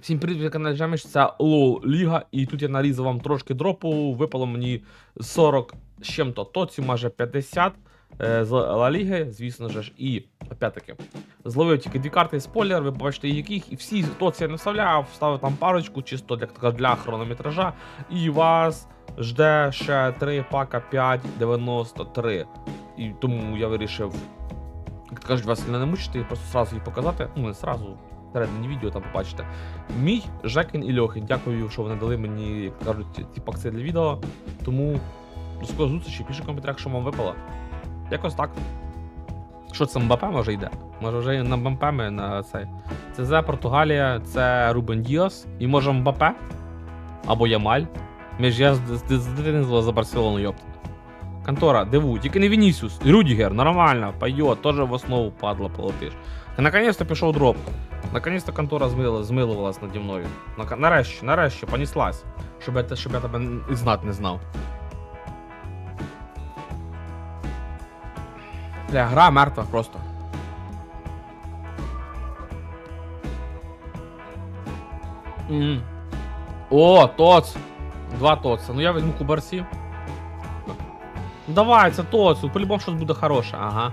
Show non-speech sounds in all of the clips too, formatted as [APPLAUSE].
Всім привіт, ви канал Жемич, це Лоу Ліга, і тут я нарізав вам трошки дропу, випало мені 40 з чим-то тоці, майже 50 е, з Ла Ліги, звісно ж, і опять-таки. Зловив тільки дві карти спойлер, ви бачите яких, і всі тоці я не вставляв, вставив там парочку, чисто для, для хронометража, і вас жде ще 3 пака 5,93. І тому я вирішив, як кажуть, вас не мучити, просто сразу їх показати, ну не сразу, всередині відео там побачите. Мій Жекін і Льохин. Дякую, що вони дали мені, як кажуть, ці пакси для відео. Тому до скорої зустрічі, пишіть в коментарях, що вам випало. Якось так. Що це МБП може йде? Може вже на МБП ми на цей. Це Зе Португалія, це Рубен Діас. І може МБП? Або Ямаль. Ми ж я з, з, з дитинства за Барселону, йопта. Контора, диву, тільки не Вінісіус. Рюдігер, нормально, пойдет, теж в основу падла полетиш. І наконец-то пішов дроп. Наконец-то контора змила, змилувалась наді мною. Нарешті, нарешті, понеслась. Щоб я, щоб я тебе і знати не знав. Бля, гра мертва просто. М. О, тоц! Два тоца. Ну я візьму кубарсі. Давай, це тоц, по-любому щось буде хороше, ага.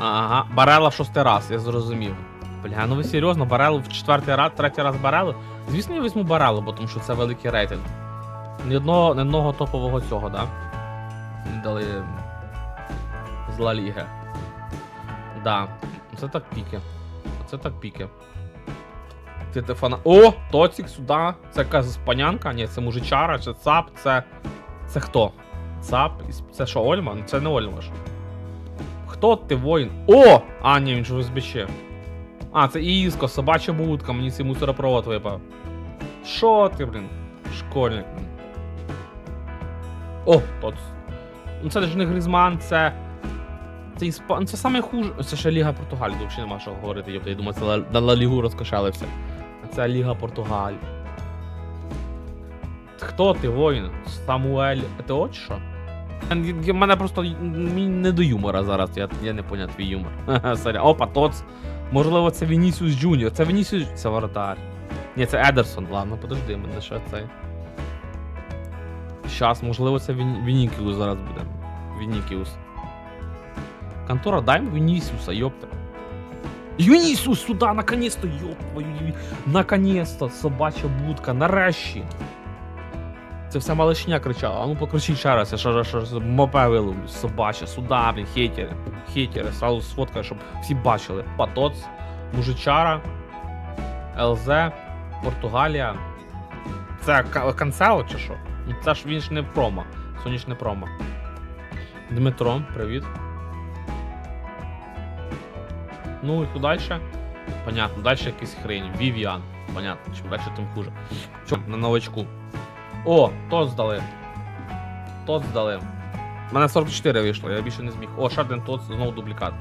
Ага, Барела в шостий раз, я зрозумів. Бля, ну ви серйозно, Барелу в четвертий раз, третій раз Барелу? Звісно, я візьму Барелу, бо тому що це великий рейтинг. Ні одного, ні одного топового цього, да? Дали з Ла Ліги. Да, це так піки. Це так піки. Ти фана... О! Тоцік сюди. Це якась панянка? Ні, це мужичара, чи ЦАП, це. Це хто? ЦАП? Це що, Ольма? Це не Ольма ж. Хто ти воїн? О! А, ні, він ж СБЧ. А, це Іско, собача будка, мені цей мусоропровод випав. Що ти, блін? Школьник. блін. О, тот. Ну це ж не Грізман, це. Це Іспан. Це саме хуже. Це ще Ліга Португалії, тут взагалі нема що говорити. Єпта, я думаю, це на Ла Лігу розкошелився. А це Ліга Португалії. Хто ти, воїн? Самуель. Ти от що? Мене просто мені не до юмора зараз, я, я не поняв твій юмор. [LAUGHS] Опа, тоц. Можливо, це Вінісіус Джуніор. Це Вінісіус. Це воротар. Ні, це Едерсон. Ладно, подожди, мене що це. Щас, можливо, це Він... Вінікіус зараз буде. Вінікіус. Контора, дай Вінісіуса, йопта. Вінісіус сюди, наконец-то, йоп твою. Наконец-то, собача будка, нарешті. Це вся малишня кричала. А ну покричіть ще раз, я що, що мопе виловлю. Собача, сюди, блін, хейтери. Хейтери, сразу сфоткаю, щоб всі бачили. Патоц, Мужичара, ЛЗ, Португалія. Це Ка- Канцело чи що? Ну це ж він ж не промо. Сонячне промо. Дмитро, привіт. Ну і що далі? Понятно, далі якийсь хрень. Вівіан. Понятно, чим далі, тим хуже. Що на новачку? О, тот здали. Тот здали. У мене 44 вийшло, я більше не зміг. О, ще один тот, знову дублікат.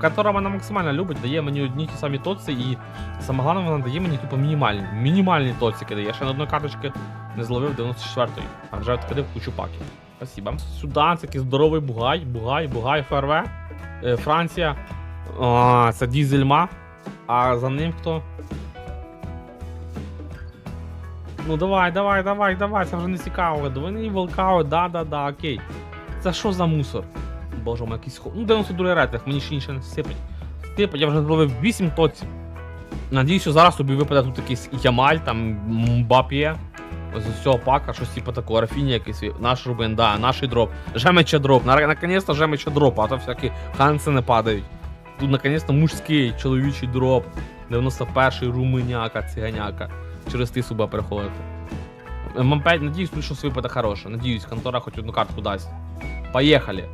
Котора мене максимально любить, дає мені одні ті самі тоці, і саме головне, вона дає мені тупо мінімальні. Мінімальні тоцики дає. Я ще на одної карточки не зловив 94-ї, а вже відкрив кучу паків. Спасибо. Це такий здоровий бугай, бугай, бугай, ФРВ. Е, Франція. О, це Дізельма. А за ним хто? Ну давай, давай, давай, давай, це вже не цікаво. Двойний волкаут, да, да, да, окей. Це що за мусор? Боже мой, якийсь хо. Ну 92 рейтинг, мені ще інше не сипить. Сипить, я вже зловив 8 тоців. Надіюсь, що зараз тобі випаде тут якийсь Ямаль, там Мбап'є. Ось з цього пака, щось типу такого, Рафіні якийсь, наш Рубен, да, наш дроп. Жемеча дроп. На- Наконец-то жемеча дроп, а то всякі ханси не падають. Тут наконец-то мужський чоловічий дроп. 91-й руминяка, циганяка. Через ти суба переходити. М5, надіюсь, тут щось випаде хороше. Надіюсь, контора хоч одну картку дасть. Поїхали.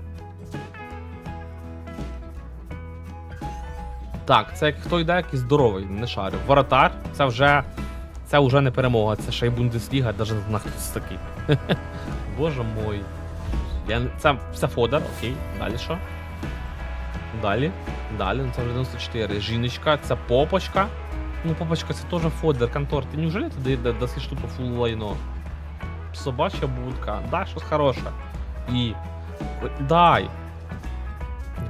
Так, це хто йде, якийсь здоровий, не шарю. Воротар, це вже. Це вже не перемога, це ще й Бундесліга, навіть не знаю, хто це такий. [LAUGHS] Боже мой. Я... Це, це Фодер, окей. Далі що? Далі. Далі, ну це вже 94. Жіночка, це попочка. Ну, папочка, це теж Фодер, контор. Ти неужели ти да- дасиш тут фул лайно? Собача будка. Дай щось хороше. І. Дай.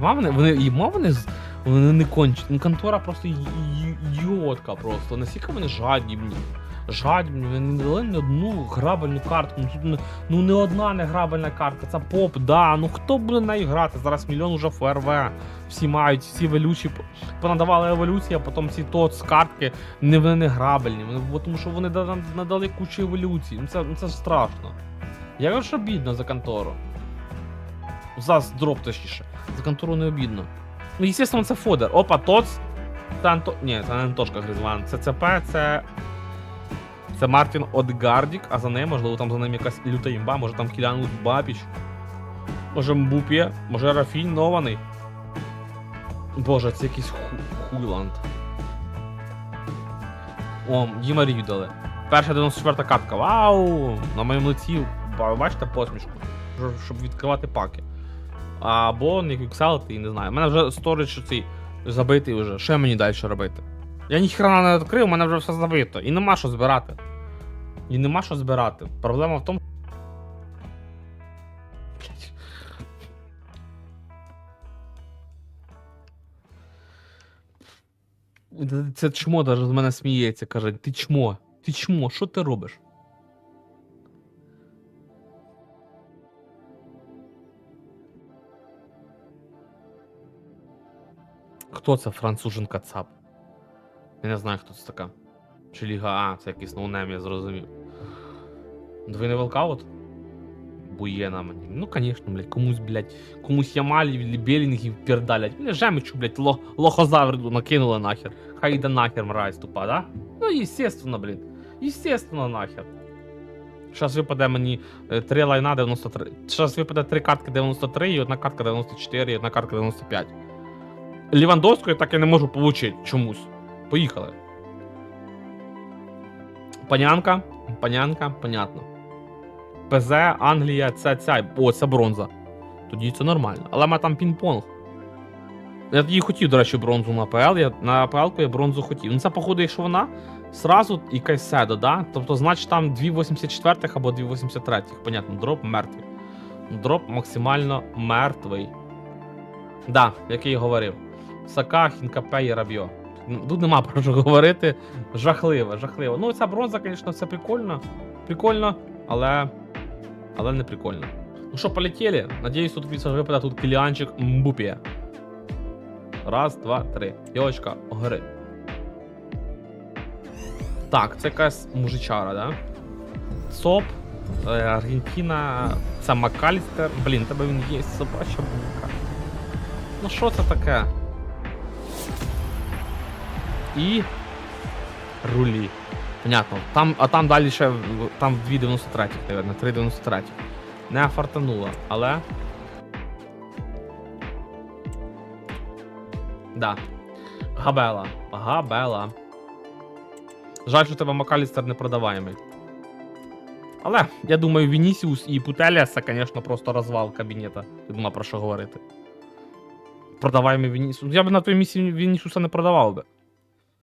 Ма вони, вони, вони Вони не кончать. Ну, контора просто ідіотка просто. Наскільки вони жадібні. Жадібні, вони не дали ні одну грабельну картку. Ну, тут не, ну не одна не грабельна картка, це поп, да. Ну хто буде неї грати? Зараз мільйон уже ФРВ. Всі мають, всі еволюції понадавали еволюції, а потім ці тот з картки не вони не грабельні. Вони, тому що вони надали кучу еволюцій. Ну це, ну, це страшно. Я кажу, що бідно за контору. За дроп точніше. За контору не обідно. Ну, естественно, це фодер. Опа, тоц. Це Анто... Ні, це не Антошка Гризван. Це ЦП, це. Це Мартін Одгардік, а за ним, можливо, там за ним якась люта імба, може там Кілян Бабіч. Може Мбупє, може Рафінь нований. Боже, це якийсь ху... хуйланд. О, Діма Рів дали. Перша 94 катка. Вау! На моєму лиці, бачите посмішку? Щоб- відкривати паки. Або не квікселити, і не знаю. У мене вже сторіч цей забитий вже. Що мені далі робити? Я ніхрена не відкрив, у мене вже все забито. І нема що збирати. І нема що збирати. Проблема в тому. Це- чмо даже з мене сміється, каже, ти чмо, ти чмо, що ти робиш? Хто це француженка ЦАП? Я не знаю, хто це така. Чи Ліга А, це якийсь ноунем, я зрозумів. Двойний волкаут? Буєна мені. Ну, конечно, блядь, комусь, блядь, комусь Ямалі, Белінгів пердалять. Мене жемичу, блядь, ло, лохозавру накинули нахер. Хай йде нахер, мразь тупа, да? Ну, естественно, блін. Естественно, нахер. Зараз випаде мені е, три лайна 93. Зараз випаде три картки 93, і одна картка 94, і одна картка 95. Лівандовську я так і не можу получити чомусь. Поїхали. Панянка, панянка, понятно. ПЗ, Англія, це ця. О, це бронза. Тоді це нормально. Але має там пінг-понг. Я тоді хотів, до речі, бронзу на АПЛ. Я, на АПЛ я бронзу хотів. Ну це, походу, якщо вона сразу і Кайседо, да? Тобто, значить, там 2,84 або 2,83. Понятно, дроп мертвий. Дроп максимально мертвий. Да, як і говорив. Сака, Хінкапе і Рабьо. Ну, Тут нема про що говорити. Жахливо, жахливо. Ну, ця бронза, звісно, це прикольно. Прикольно, але. Але не прикольно. Ну що, полетіли? Надіюсь, тут випаде тут кіліанчик Мбупія. Раз, два, три. Йочка, гори. Так, це якась мужичара, да? ЦОП, е, Аргентина, це Макалістер. Блін, тебе він є собача булка. Ну що це таке? І. Рулі. Понятно. Там, а там далі ще там 2,93, наверное, 3,93. Не фартануло, але. Да. Габела. Габела. Жаль, що тебе Макалістер не продаваємий. Але я думаю, Вінісіус і Путелія це, звісно, просто розвал кабінета. Тут нема про що говорити. Продаваємий Вінісіус. Я б на той місці Вінісіуса не продавав би.